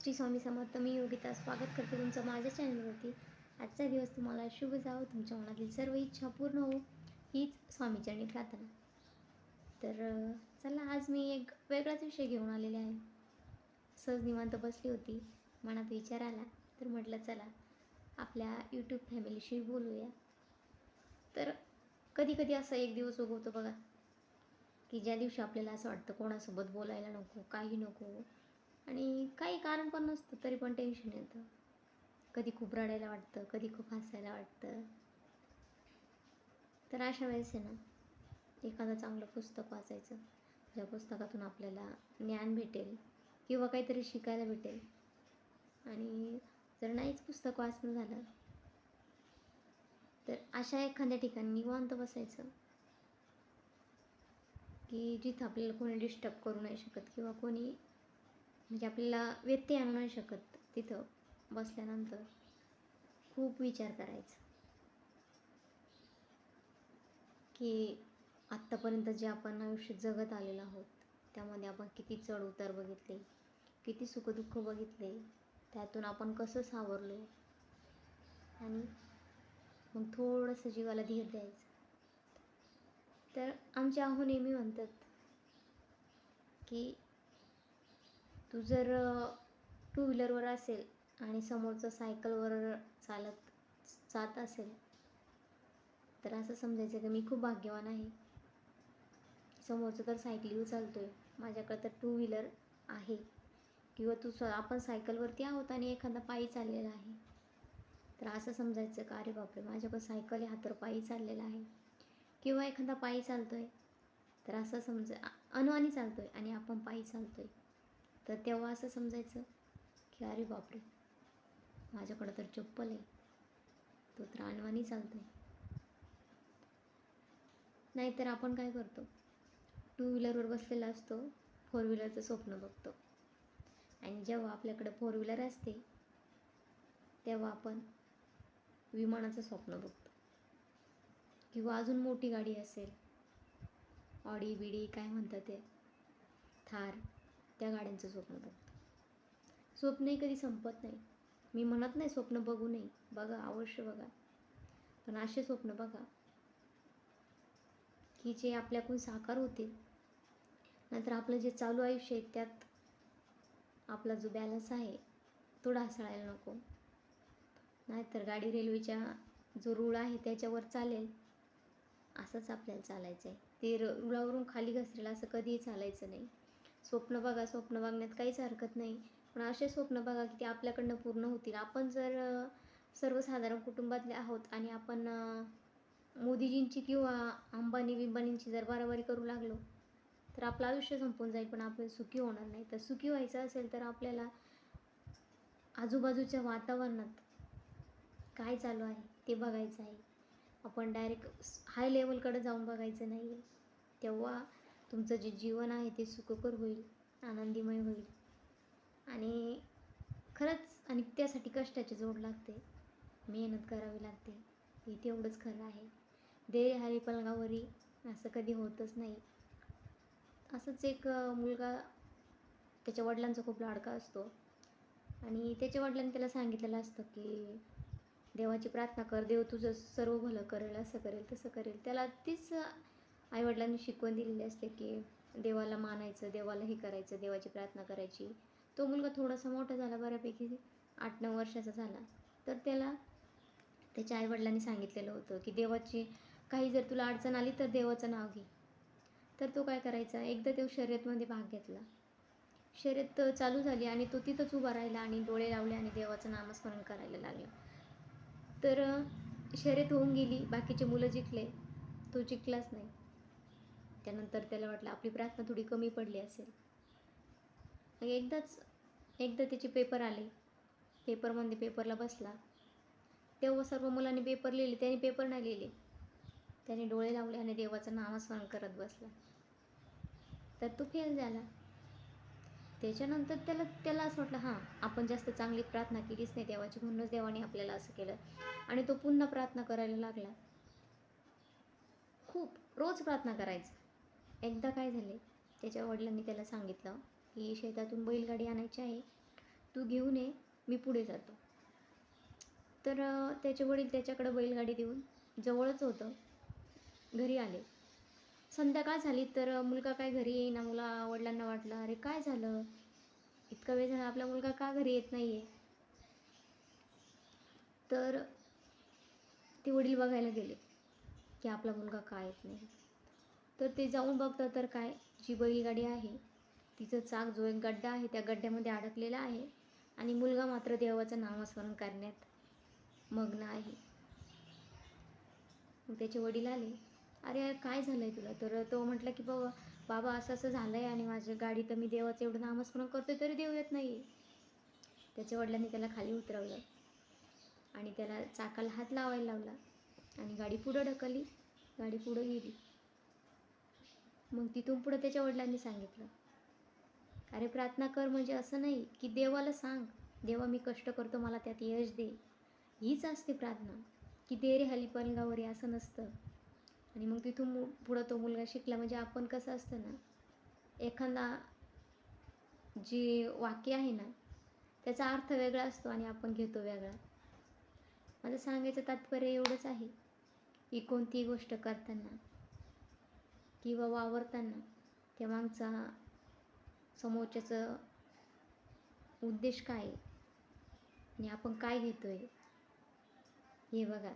श्री स्वामी समर्थ मी योगिता स्वागत करते तुमचं माझ्या चॅनलवरती. आजचा दिवस तुम्हाला शुभ जावं तुमच्या मनातील सर्व इच्छा पूर्ण हो हीच स्वामीचरणी प्रार्थना. तर चला आज मी एक वेगळाच विषय घेऊन आलेले आहे. सहज निवांत बसली होती मनात विचार आला तर म्हटलं चला आपल्या यूट्यूब फॅमिलीशी बोलूया. तर कधी कधी असं एक दिवस उगवतो बघा की ज्या दिवशी आपल्याला असं वाटतं कोणासोबत बोलायला नको काही नको आणि काही कारण पण नसतं तरी पण टेन्शन येतं. कधी खूप रडायला वाटतं कधी खूप हसायला वाटतं. तर अशा वेळेस आहे ना एखादं चांगलं पुस्तक वाचायचं. ज्या पुस्तकातून आपल्याला ज्ञान भेटेल किंवा काहीतरी शिकायला भेटेल. आणि जर नाहीच पुस्तक वाचणं झालं तर अशा एखाद्या ठिकाणी निवांत बसायचं. की जिथं आपल्याला कोणी डिस्टर्ब करू नाही शकत किंवा कोणी म्हणजे आपल्याला व्यत्यय आणू नाही शकत तिथं बसल्यानंतर. खूप विचार करायचा. की आत्तापर्यंत जे आपण आयुष्य जगत आलेलो आहोत त्यामध्ये आपण किती चढ उतार बघितले किती सुखदुःख बघितले त्यातून आपण कसं सावरलो? आणि मग थोडंसं जीवाला धीर द्यायचं. तर आमचे आहो नेहमी म्हणतात की तू जर टू व्हीलरवर असेल आणि समोरचं सायकलवर चालत जात असेल तर असं समजायचं की मी खूप भाग्यवान आहे. समोरचं तर सायकलीवर चालतोय माझ्याकडे तर टू व्हीलर आहे. किंवा तू स आपण सायकलवरती आहोत आणि एखादा पायी चाललेला आहे. तर असं समजायचं का? अरे बापरे माझ्याकडे सायकल हा तर पायी चाललेला आहे. किंवा एखादा पायी चालतोय तर असं समजा अनवाणी चालतोय आणि आपण पायी चालतोय. तर तेव्हा असं समजायचं की अरे बापरे माझ्याकडं तर चप्पल आहे. तो तर आणवाणी चालतो आहे नाहीतर आपण काय करतो? टू व्हीलरवर बसलेला असतो फोर व्हीलरचं स्वप्न बघतो. आणि जेव्हा आपल्याकडे फोर व्हीलर असते तेव्हा आपण विमानाचं स्वप्न बघतो. किंवा अजून मोठी गाडी असेल ऑडी बिडी काय म्हणतात ते? थार. त्या गाड्यांचं स्वप्न बघतो. स्वप्नही कधी संपत नाही. मी म्हणत नाही स्वप्न बघू नये. बघा अवश्य बघा. पण असे स्वप्न बघा. की जे आपल्याकडून साकार होतील. नंतर आपलं जे चालू आयुष्य आहे त्यात आपला जो बॅलन्स आहे तो ढासळायला नको. नाहीतर गाडी रेल्वेच्या जो रूळ आहे त्याच्यावर चालेल. असंच आपल्याला चालायचं आहे ते र रुळावरून खाली घसरेल असं कधीही चालायचं नाही. स्वप्न बघा स्वप्न बघण्यात काहीच हरकत नाही. पण असे स्वप्न बघा की ते आपल्याकडनं पूर्ण होतील. आपण जर सर्वसाधारण कुटुंबातले आहोत आणि आपण मोदीजींची किंवा अंबानी बिंबानींची जर बाराबारी करू लागलो तर आपलं आयुष्य संपून जाईल. पण आपण सुखी होणार नाही. तर सुखी व्हायचं असेल तर आपल्याला आजूबाजूच्या वातावरणात काय चालू आहे ते बघायचं आहे. आपण डायरेक्ट हाय लेवलकडे जाऊन बघायचं नाही आहे तेव्हा तुमचं जे जीवन आहे ते सुखकर होईल आनंदीमय होईल. आणि खरंच आणि त्यासाठी कष्टाची जोड लागते. मेहनत करावी लागते. हे तेवढंच खरं आहे. दे हरी पलंगावरी असं कधी होतच नाही. असंच एक मुलगा त्याच्या वडिलांचा खूप लाडका असतो. आणि त्याच्या वडिलांनी त्याला सांगितलेलं असतं की देवाची प्रार्थना कर देव तुझं सर्व भलं करेल असं करेल तसं करेल. त्याला तीच आईवडिलांनी शिकवण दिलेली असते की देवाला मानायचं देवाला हे करायचं देवाची प्रार्थना करायची. तो मुलगा थोडासा मोठा झाला बऱ्यापैकी आठ नऊ वर्षाचा झाला. तर त्याला त्याच्या आईवडिलांनी सांगितलेलं होतं की देवाची काही जर तुला अडचण आली तर देवाचं नाव घे. तर तो काय करायचा एकदा तो शर्यतमध्ये भाग घेतला. शर्यत चालू झाली आणि तो तिथंच उभा राहिला आणि डोळे लावले आणि देवाचं नामस्मरण करायला लागला. तर शर्यत होऊन गेली बाकीचे मुलं जिंकले. तो जिंकलाच नाही. त्यानंतर त्याला वाटलं आपली प्रार्थना थोडी कमी पडली असेल. मग एकदाच एकदा त्याचे पेपर आले. पेपरमध्ये पेपरला बसला. तेव्हा सर्व मुलांनी पेपर लिहिले. त्याने पेपर नाही लिहिले. त्याने डोळे लावले आणि देवाचं नामस्मरण करत बसला. तर तो फेल झाला. त्याच्यानंतर त्याला त्याला असं वाटलं हां आपण जास्त चांगली प्रार्थना केलीच नाही देवाची. म्हणूनच देवाने आपल्याला असं केलं. आणि तो पुन्हा प्रार्थना करायला लागला. खूप रोज प्रार्थना करायचा. एकदा काय झाले त्याच्या वडिलांनी त्याला सांगितलं की शेतातून बैलगाडी आणायची आहे तू घेऊन ये मी पुढे जातो. तर त्याचे वडील त्याच्याकडं बैलगाडी देऊन जवळच होतं घरी आले. संध्याकाळ झाली तर मुलगा काय घरी येईना मुला वडिलांना वाटलं अरे काय झालं? इतका वेळ झाला आपला मुलगा का घरी येत नाही आहे तर ते वडील बघायला गेले की आपला मुलगा का येत नाही? तर ते जाऊन बघतं तर काय? जी बैलगाडी आहे तिचं चाक जो एक गड्डा आहे त्या गड्ड्यामध्ये अडकलेला आहे आणि मुलगा मात्र देवाचं नामस्मरण करण्यात मग्न आहे. मग त्याचे वडील आले. अरे यार काय झालं आहे तुला? तर तो म्हटला की बाबा बाबा असं असं झालं आहे आणि माझ्या गाडी तर मी देवाचं एवढं नामस्मरण करतोय तरी देव येत नाही त्याच्या वडिलांनी त्याला खाली उतरवलं आणि त्याला चाकाला हात लावायला लावला आणि गाडी पुढं ढकलली. गाडी पुढं गेली. मग तिथून पुढं त्याच्या वडिलांनी सांगितलं अरे प्रार्थना कर म्हणजे असं नाही की देवाला सांग देवा मी कष्ट करतो मला त्यात यश दे. हीच असते प्रार्थना की दे रे हलिपलगावरे असं नसतं. आणि मग तिथून पुढं तो मुलगा शिकला म्हणजे आपण कसं असतं ना एखादा जे वाक्य आहे ना त्याचा अर्थ वेगळा असतो आणि आपण घेतो वेगळा. माझं सांगायचं तात्पर्य एवढंच आहे की कोणतीही गोष्ट करताना किंवा वावरताना तेव्हा आमचा समोरच्याचं उद्देश काय आहे? आणि आपण काय घेतोय? हे बघा.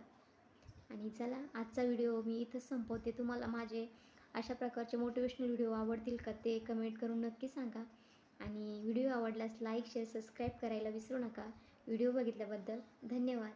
आणि चला आजचा व्हिडिओ मी इथं संपवते. तुम्हाला माझे अशा प्रकारचे मोटिवेशनल व्हिडिओ आवडतील का ते कमेंट करून नक्की सांगा. आणि व्हिडिओ आवडल्यास लाईक शेअर सबस्क्राईब करायला विसरू नका. व्हिडिओ बघितल्याबद्दल धन्यवाद.